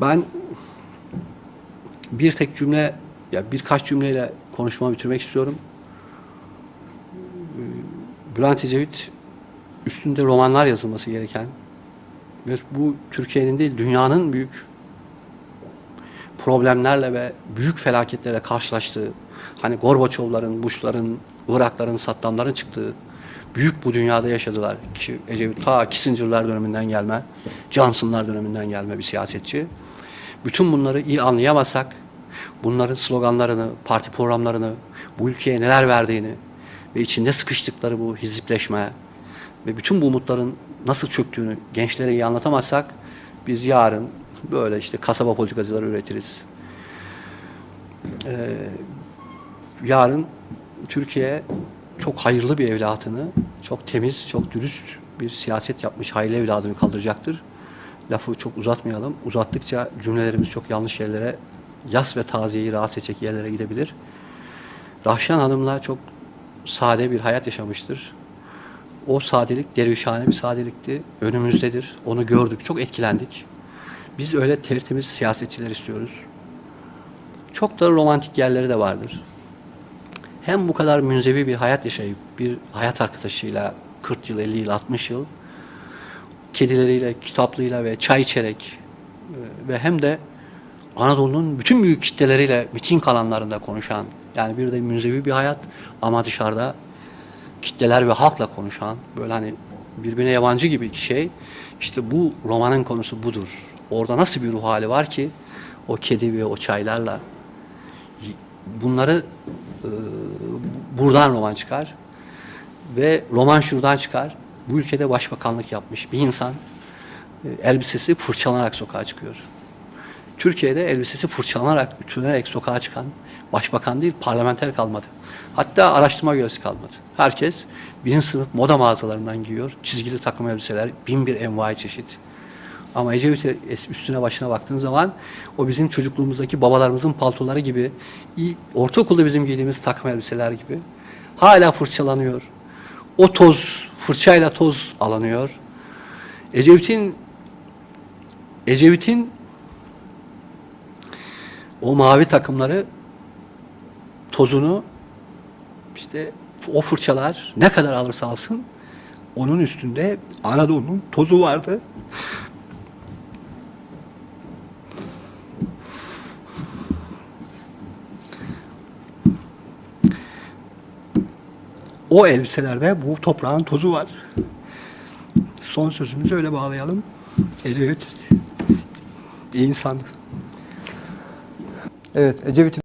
Ben bir tek cümle, ya birkaç cümleyle konuşmamı bitirmek istiyorum. Ee, Bülent Ecevit üstünde romanlar yazılması gereken ve bu Türkiye'nin değil dünyanın büyük problemlerle ve büyük felaketlerle karşılaştığı, hani Gorbaçovların, Bush'ların, Irak'ların, Saddam'ların çıktığı büyük bu dünyada yaşadılar. Ki Ecevit ta Kissinger'lar döneminden gelme, Johnson'lar döneminden gelme bir siyasetçi. Bütün bunları iyi anlayamazsak, bunların sloganlarını, parti programlarını, bu ülkeye neler verdiğini ve içinde sıkıştıkları bu hizipleşme ve bütün bu umutların nasıl çöktüğünü gençlere iyi anlatamazsak biz yarın böyle işte kasaba politikacıları üretiriz. Ee, yarın Türkiye çok hayırlı bir evlatını, çok temiz, çok dürüst bir siyaset yapmış hayırlı evladını kaldıracaktır. Lafı çok uzatmayalım. Uzattıkça cümlelerimiz çok yanlış yerlere, yas ve taziyeyi rahatsız edecek yerlere gidebilir. Rahşan Hanım'la çok sade bir hayat yaşamıştır. O sadelik dervişhane bir sadelikti. Önümüzdedir. Onu gördük. Çok etkilendik. Biz öyle tertemiz siyasetçiler istiyoruz. Çok da romantik yerleri de vardır. Hem bu kadar münzevi bir hayat yaşayıp bir hayat arkadaşıyla 40 yıl, 50 yıl, 60 yıl kedileriyle, kitaplığıyla ve çay içerek e, ve hem de Anadolu'nun bütün büyük kitleleriyle miting alanlarında konuşan yani bir de münzevi bir hayat ama dışarıda kitleler ve halkla konuşan böyle hani birbirine yabancı gibi iki şey işte bu romanın konusu budur. Orada nasıl bir ruh hali var ki o kedi ve o çaylarla bunları e, buradan roman çıkar ve roman şuradan çıkar. Bu ülkede başbakanlık yapmış bir insan e, elbisesi fırçalanarak sokağa çıkıyor. Türkiye'de elbisesi fırçalanarak, ütülenerek sokağa çıkan başbakan değil parlamenter kalmadı. Hatta araştırma görevlisi kalmadı. Herkes birinci sınıf moda mağazalarından giyiyor. Çizgili takım elbiseler, bin bir envai çeşit. Ama Ecevit üstüne başına baktığın zaman o bizim çocukluğumuzdaki babalarımızın paltoları gibi, ortaokulda bizim giydiğimiz takım elbiseler gibi hala fırçalanıyor. O toz, fırçayla toz alınıyor. Ecevit'in Ecevit'in o mavi takımları tozunu işte o fırçalar ne kadar alırsa alsın onun üstünde Anadolu'nun tozu vardı. O elbiselerde bu toprağın tozu var. Son sözümüzü öyle bağlayalım. Ecevit insan. Evet, Ecevit'in